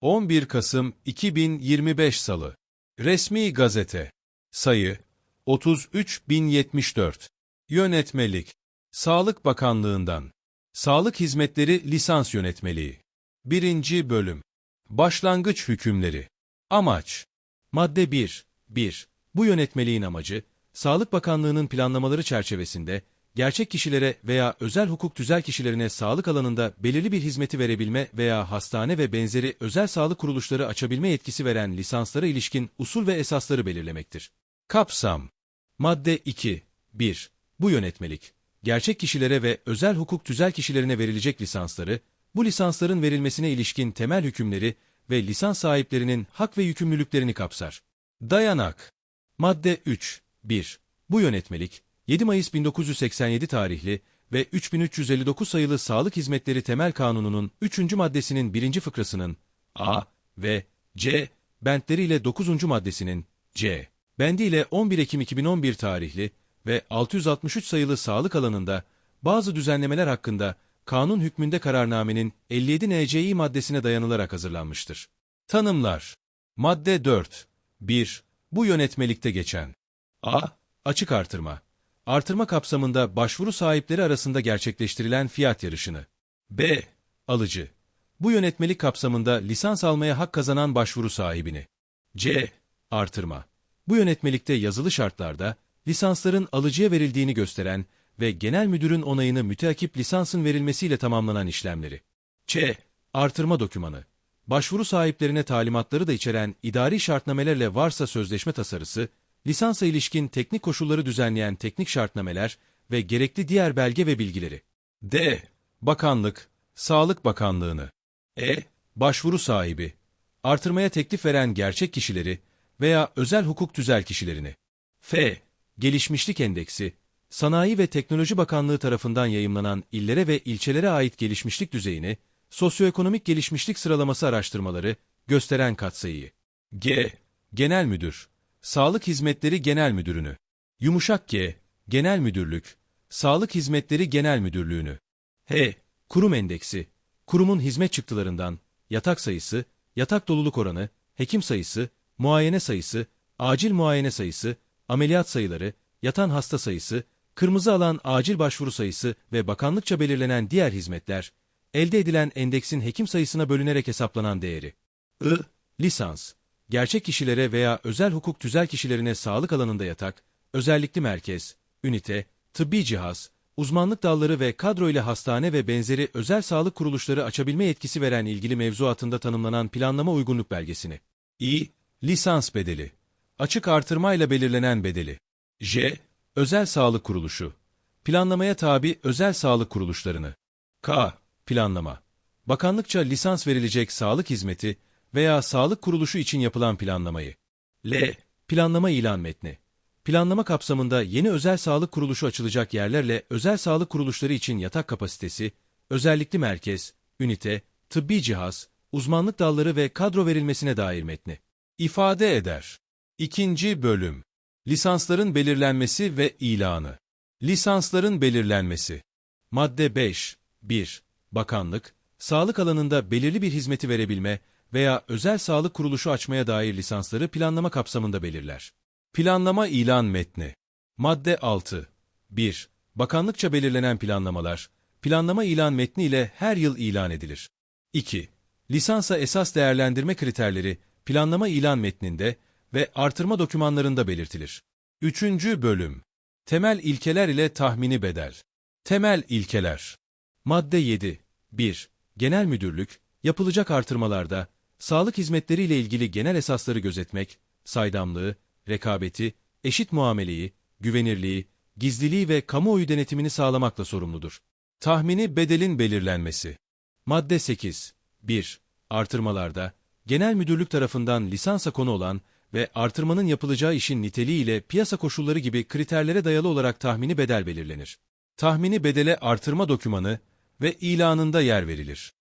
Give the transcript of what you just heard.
11 Kasım 2025 Salı. Resmi Gazete. Sayı 33074 Yönetmelik. Sağlık Bakanlığından. Sağlık Hizmetleri Lisans Yönetmeliği. 1. Bölüm. Başlangıç Hükümleri. Amaç. Madde 1. 1. Bu yönetmeliğin amacı, Sağlık Bakanlığı'nın planlamaları çerçevesinde gerçek kişilere veya özel hukuk tüzel kişilerine sağlık alanında belirli bir hizmeti verebilme veya hastane ve benzeri özel sağlık kuruluşları açabilme yetkisi veren lisanslara ilişkin usul ve esasları belirlemektir. Kapsam Madde 2. 1. Bu yönetmelik, gerçek kişilere ve özel hukuk tüzel kişilerine verilecek lisansları, bu lisansların verilmesine ilişkin temel hükümleri ve lisans sahiplerinin hak ve yükümlülüklerini kapsar. Dayanak Madde 3. 1. Bu yönetmelik, 7 Mayıs 1987 tarihli ve 3359 sayılı Sağlık Hizmetleri Temel Kanunu'nun 3. maddesinin 1. fıkrasının A ve C bentleriyle 9. maddesinin C bendiyle 11 Ekim 2011 tarihli ve 663 sayılı sağlık alanında bazı düzenlemeler hakkında kanun hükmünde kararnamenin 57 NCİ maddesine dayanılarak hazırlanmıştır. Tanımlar Madde 4 1. Bu yönetmelikte geçen A. Açık artırma Artırma kapsamında başvuru sahipleri arasında gerçekleştirilen fiyat yarışını B. Alıcı Bu yönetmelik kapsamında lisans almaya hak kazanan başvuru sahibini C. Artırma Bu yönetmelikte yazılı şartlarda lisansların alıcıya verildiğini gösteren ve genel müdürün onayını müteakip lisansın verilmesiyle tamamlanan işlemleri. Ç. Artırma dokümanı. Başvuru sahiplerine talimatları da içeren idari şartnamelerle varsa sözleşme tasarısı, lisansa ilişkin teknik koşulları düzenleyen teknik şartnameler ve gerekli diğer belge ve bilgileri. D. Bakanlık, Sağlık Bakanlığını. E. Başvuru sahibi, artırmaya teklif veren gerçek kişileri veya özel hukuk tüzel kişilerini. F. Gelişmişlik Endeksi, Sanayi ve Teknoloji Bakanlığı tarafından yayımlanan illere ve ilçelere ait gelişmişlik düzeyini, sosyoekonomik gelişmişlik sıralaması araştırmaları gösteren katsayıyı. G. Genel Müdür, Sağlık Hizmetleri Genel Müdürünü. Yumuşak G. Genel Müdürlük, Sağlık Hizmetleri Genel Müdürlüğünü. H. Kurum Endeksi, kurumun hizmet çıktılarından yatak sayısı, yatak doluluk oranı, hekim sayısı, muayene sayısı, acil muayene sayısı, ameliyat sayıları, yatan hasta sayısı, kırmızı alan acil başvuru sayısı ve bakanlıkça belirlenen diğer hizmetler, elde edilen endeksin hekim sayısına bölünerek hesaplanan değeri. I. Lisans. Gerçek kişilere veya özel hukuk tüzel kişilerine sağlık alanında yatak, özellikli merkez, ünite, tıbbi cihaz, uzmanlık dalları ve kadro ile hastane ve benzeri özel sağlık kuruluşları açabilme yetkisi veren ilgili mevzuatında tanımlanan planlama uygunluk belgesini. İ. Lisans bedeli. Açık artırmayla belirlenen bedeli. J. Özel sağlık kuruluşu. Planlamaya tabi özel sağlık kuruluşlarını. K. Planlama. Bakanlıkça lisans verilecek sağlık hizmeti veya sağlık kuruluşu için yapılan planlamayı. L. Planlama ilan metni. Planlama kapsamında yeni özel sağlık kuruluşu açılacak yerlerle özel sağlık kuruluşları için yatak kapasitesi, özellikli merkez, ünite, tıbbi cihaz, uzmanlık dalları ve kadro verilmesine dair metni. İfade eder. İkinci Bölüm Lisansların belirlenmesi ve ilanı. Lisansların belirlenmesi. Madde 5. 1. Bakanlık, sağlık alanında belirli bir hizmeti verebilme veya özel sağlık kuruluşu açmaya dair lisansları planlama kapsamında belirler. Planlama ilan metni. Madde 6. 1. Bakanlıkça belirlenen planlamalar, planlama ilan metni ile her yıl ilan edilir. 2. Lisansa esas değerlendirme kriterleri, planlama ilan metninde ve artırma dokümanlarında belirtilir. 3. Bölüm Temel ilkeler ile tahmini bedel. Temel ilkeler. Madde 7. 1. Genel müdürlük, yapılacak artırmalarda, sağlık hizmetleri ile ilgili genel esasları gözetmek, saydamlığı, rekabeti, eşit muameleyi, güvenirliği, gizliliği ve kamuoyu denetimini sağlamakla sorumludur. Tahmini bedelin belirlenmesi. Madde 8. 1. Artırmalarda, genel müdürlük tarafından lisansa konu olan ve artırmanın yapılacağı işin niteliği ile piyasa koşulları gibi kriterlere dayalı olarak tahmini bedel belirlenir. Tahmini bedele artırma dokümanı ve ilanında yer verilir.